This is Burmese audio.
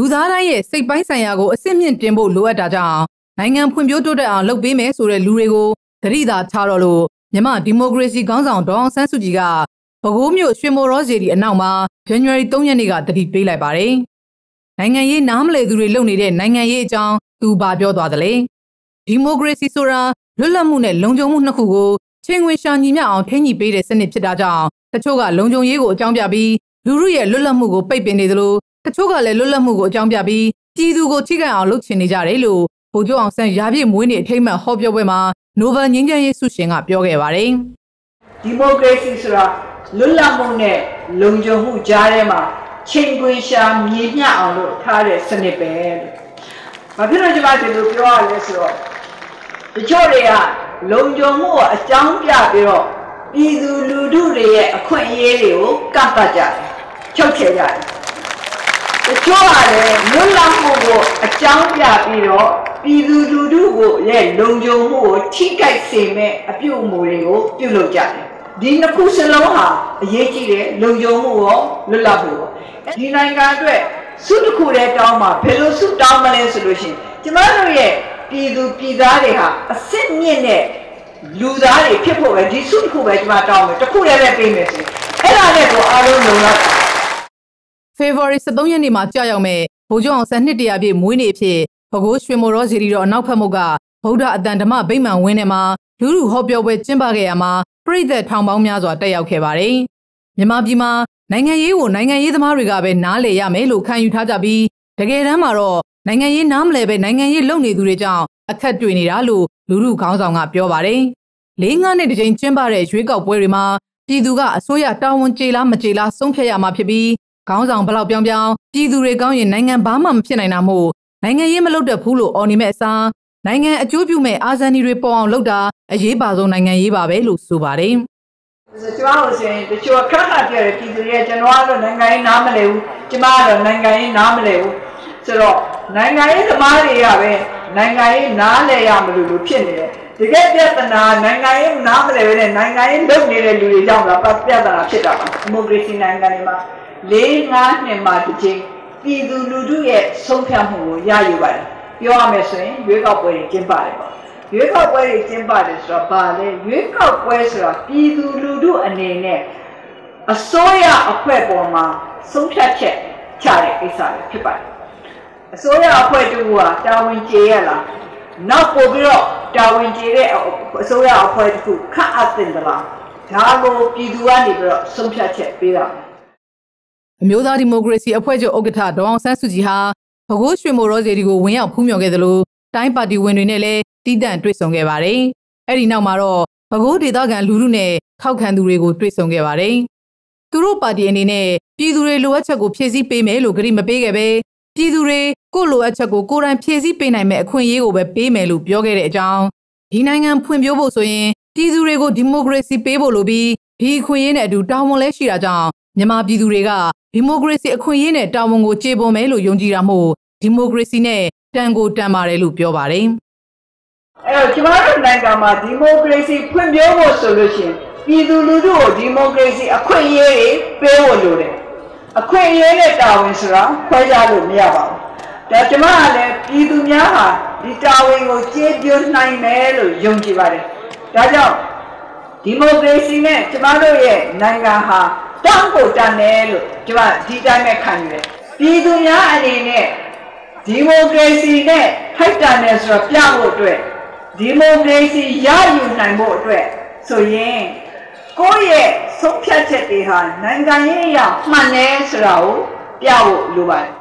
လူသားတိုင်းရဲ့စိတ်ပိုင်းဆိုင်ရာကိုအစစ်မြင့်တင်ဖို့လိုအပ်တာကြောင့်နိုင်ငံဖွံ့ဖြိုးတိုးတက်အောင်လုပ်ပေးမယ်ဆိုတဲ့လူတွေကိုဂရိသာထားတော့လို့မြန်မာဒီမိုကရေစီခေါင်းဆောင်ဒေါအောင်ဆန်းစုကြည်ကပဲခူးမြို့ရွှေမိုရောစီဒီအနောက်မှာ January 3ရက်နေ့ကတတိပေးလိုက်ပါတယ်။နိုင်ငံရေးနားမလည်သူတွေလုပ်နေတဲ့နိုင်ငံရေးအကြောင်းသူဘာပြောသွားသလဲ။ဒီမိုကရေစီဆိုတာလွတ်လပ်မှုနဲ့လုံခြုံမှုနှစ်ခုကိုချင်းဝင်ရှာညီမျှအောင်ထိန်းညှိပေးတဲ့စနစ်ဖြစ်တာကြောင့်တချို့ကလုံခြုံရေးကိုအကြောင်းပြပြီးလူမှုရဲ့လွတ်လပ်မှုကိုပိတ်ပင်နေသလို တချို့ကလည်းလွတ်လပ်မှုကိုအကြောင်းပြပြီးပြည်သူကိုထိခိုက်အောင်လုပ်ချင်နေကြတယ်လို့ဗိုလ်ချုပ်အောင်ဆန်းရာပြည့်မွေးနေ့အထိမ်းအမှတ်ဟောပြောပွဲမှာနိုဘယ်ငြိမ်းချမ်းရေးဆုရှင်ကပြောခဲ့ပါတယ်။ဒီမိုကရေစီဆိုတာလွတ်လပ်မှုနဲ့လုံခြုံမှုကြားထဲမှာချိန်ခွင်ရှာမြေမျှအောင်လို့ထားတဲ့စနစ်ပဲလို့။ဘာဖြစ်လို့ဒီမှာဒီလိုပြောရလဲဆိုတော့တချို့တွေကလုံခြုံမှုကိုအကြောင်းပြပြီးတော့ပြည်သူလူထုတွေရဲ့အခွင့်အရေးတွေကိုကန့်သတ်ကြတယ်။ချုပ်ချယ်ကြတယ်။ တချို့ကလည်းလွတ်လပ်မှုကိုအကြောင်းပြပြီးတော့ပြည်သူလူထုကိုရဲ့လုံခြုံမှုကိုထိခိုက်စေမဲ့အပြုအမူတွေကိုပြုလုပ်ကြတယ်ဒီနှစ်ခုစလုံးဟာအရေးကြီးတယ်လုံခြုံမှုရောလွတ်လပ်မှုရောဒီနိုင်ငံအတွက်စုတစ်ခုတည်းတောင်းမှာဘယ်လိုစုတောင်းမလဲဆိုလို့ရှိရင်ကျမတို့ရဲ့ပြည်သူပြည်သားတွေဟာအစစ်မြင့်တဲ့လူသားတွေဖြစ်ဖို့ပဲဒီစုတစ်ခုပဲကျမတောင်းမယ်တစ်ခုတည်းပဲပေးမယ်ဆိုအဲ့ဒါနဲ့ကိုအားလုံးလုံလောက် February 13ရက်နေ့မှာကြာရောက်မဲ့ဗိုလ်ချုပ်အောင်ဆန်းနှစ်တရာပြည့်မွေးနေ့အဖြစ်ပဲခူးရွှေမော်ရောစီရီတော်အနောက်ဖက်မုတ်ကဗုဒ္ဓအတန်ဓမ္မဗိမာန်ဝင်းထဲမှာလူလူဟောပြောပွဲကျင်းပခဲ့ရမှာပြိသက်ထောင်ပေါင်းများစွာတက်ရောက်ခဲ့ပါတယ်။မြန်မာပြည်မှာနိုင်ငံရေးကိုနိုင်ငံရေးသမားတွေကပဲနားလည်ရမယ်လို့ခံယူထားကြပြီးတကယ်တမ်းမှာတော့နိုင်ငံရေးနားမလည်ပဲနိုင်ငံရေးလုပ်နေသူတွေကြောင့်အခက်တွေ့နေတာလို့လူလူခေါင်းဆောင်ကပြောပါတယ်။လေးငါးနှစ်တစ်ချိန်ကျင်းပတဲ့ရွေးကောက်ပွဲတွေမှာပြည်သူကအစိုးရတာဝန်ကျေလားမကျေလားဆုံးဖြတ်ရမှာဖြစ်ပြီး ခေါင်းဆောင်ဘလောက်ပြောင်းပြောင်းပြည်သူတွေကောင်းရင်နိုင်ငံဘာမှမဖြစ်နိုင်တာမို့နိုင်ငံရေးမလုပ်တတ်ဘူးလို့အော်နေမဲ့အစားနိုင်ငံအကျိုးပြုမဲ့အာဇာနည်တွေပေါ်အောင်လုပ်တာအရေးပါဆုံးနိုင်ငံရေးပါပဲလို့ဆိုပါတယ်။ကျွန်တော်တို့ဆိုရင်တချို့ခက်ခက်ပြတယ်ပြည်သူတွေကကျွန်တော်ကတော့နိုင်ငံရေးနားမလည်ဘူး။ကျွန်မကတော့နိုင်ငံရေးနားမလည်ဘူး။ဆိုတော့နိုင်ငံရေးသမားတွေကပဲနိုင်ငံရေးနားလည်ရမလို့လို့ဖြစ်နေတယ်။တကယ်ပြဿနာနိုင်ငံရေးနားမလည်ပဲနဲ့နိုင်ငံရေးလုပ်နေတဲ့လူတွေကြောင့်လားပြဿနာဖြစ်တာပါ။ဒီမိုကရေစီနိုင်ငံတွေမှာ ၄၅နှစ်မှတစ်ချိန်ပြည်သူလူထုရဲ့ဆုံးဖြတ်မှုကိုရယူပါတယ်ပြောရမယ်ဆိုရင်ရွေးကောက်ပွဲတွေကျင်းပတယ်ပေါ့ရွေးကောက်ပွဲတွေကျင်းပတယ်ဆိုတော့ဘာလဲရွေးကောက်ပွဲဆိုတာပြည်သူလူထုအနေနဲ့အစိုးရအဖွဲ့ပေါ်မှာဆုံးဖြတ်ချက်ချတဲ့ကိစ္စတွေဖြစ်ပါတယ်အစိုးရအဖွဲ့တူကတာဝန်ကျေရလားနောက်ပို့ပြီးတော့တာဝန်ကျေတဲ့အစိုးရအဖွဲ့တစ်ခုခန့်အပ်တင်သလားဒါကိုပြည်သူကနေပြီးတော့ဆုံးဖြတ်ချက်ပေးတာ အမျိုးသားဒီမိုကရေစီအဖွဲ့ချုပ်ဥက္ကဋ္ဌဒေါအောင်ဆန်းစုကြည်ဟာပဲခူးရွှေမိုရောစီဒီကိုဝင်ရောက်ဖူးမြော်ခဲ့သလိုတိုင်းပါတီဝင်တွေနဲ့လည်းတီးတန့်တွေ့ဆုံခဲ့ပါတယ်။အဲ့ဒီနောက်မှာတော့ပဲခူးဒေသခံလူထုနဲ့ထောက်ခံသူတွေကိုတွေ့ဆုံခဲ့ပါတယ်။သူတို့ပါတီအနေနဲ့ပြည်သူတွေလိုအပ်ချက်ကိုဖြည့်ဆည်းပေးမယ်လို့ကြေညာမပေးခဲ့ပဲပြည်သူတွေကိုလိုအပ်ချက်ကိုကိုယ်တိုင်ဖြည့်ဆည်းပေးနိုင်မဲ့အခွင့်အရေးကိုပဲပေးမယ်လို့ပြောခဲ့တဲ့အကြောင်းဒီနိုင်ငံဖွံ့ဖြိုးဖို့ဆိုရင်ပြည်သူတွေကိုဒီမိုကရေစီပေးဖို့လိုပြီးဒီအခွင့်အရေးနဲ့အတူတာဝန်လဲရှိတာကြောင့် မြန်မာပြည်သူတွေကဒီမိုကရေစီအခွင့်အရေးနဲ့တာဝန်ကိုကျေပွန်မယ်လို့ယုံကြည်တာမို့ဒီမိုကရေစီနဲ့တန်ကိုတန်ပါတယ်လို့ပြောပါတယ်။အဲ့တော့ကျမတို့နိုင်ငံမှာဒီမိုကရေစီဖွံ့ဖြိုးဖို့ဆိုလို့ရှိရင်ပြည်သူလူထုကိုဒီမိုကရေစီအခွင့်အရေးတွေပေးဖို့လိုတယ်။အခွင့်အရေးနဲ့တာဝန်ဆိုတာခွဲခြားလို့မရပါဘူး။ဒါကျမကလည်းပြည်သူများဟာဒီတာဝန်ကိုကျေပြွနိုင်မယ်လို့ယုံကြည်ပါတယ်။ဒါကြောင့် ဒီမိုကရေစီနဲ့ကျမတို့ရဲ့နိုင်ငံဟာတောင်းကိုတန်တယ်လို့ကျမဒီတိုင်းပဲခံယူတယ်ပြည်သူများအနေနဲ့ဒီမိုကရေစီနဲ့ထိုက်တန်တယ်ဆိုတော့ပြဖို့အတွက်ဒီမိုကရေစီရယူနိုင်ဖို့အတွက်ဆိုရင်ကိုယ့်ရဲ့ဆုံးဖြတ်ချက်တွေဟာနိုင်ငံရေးအရမှန်တယ်ဆိုတာကိုပြဖို့လိုပါတယ်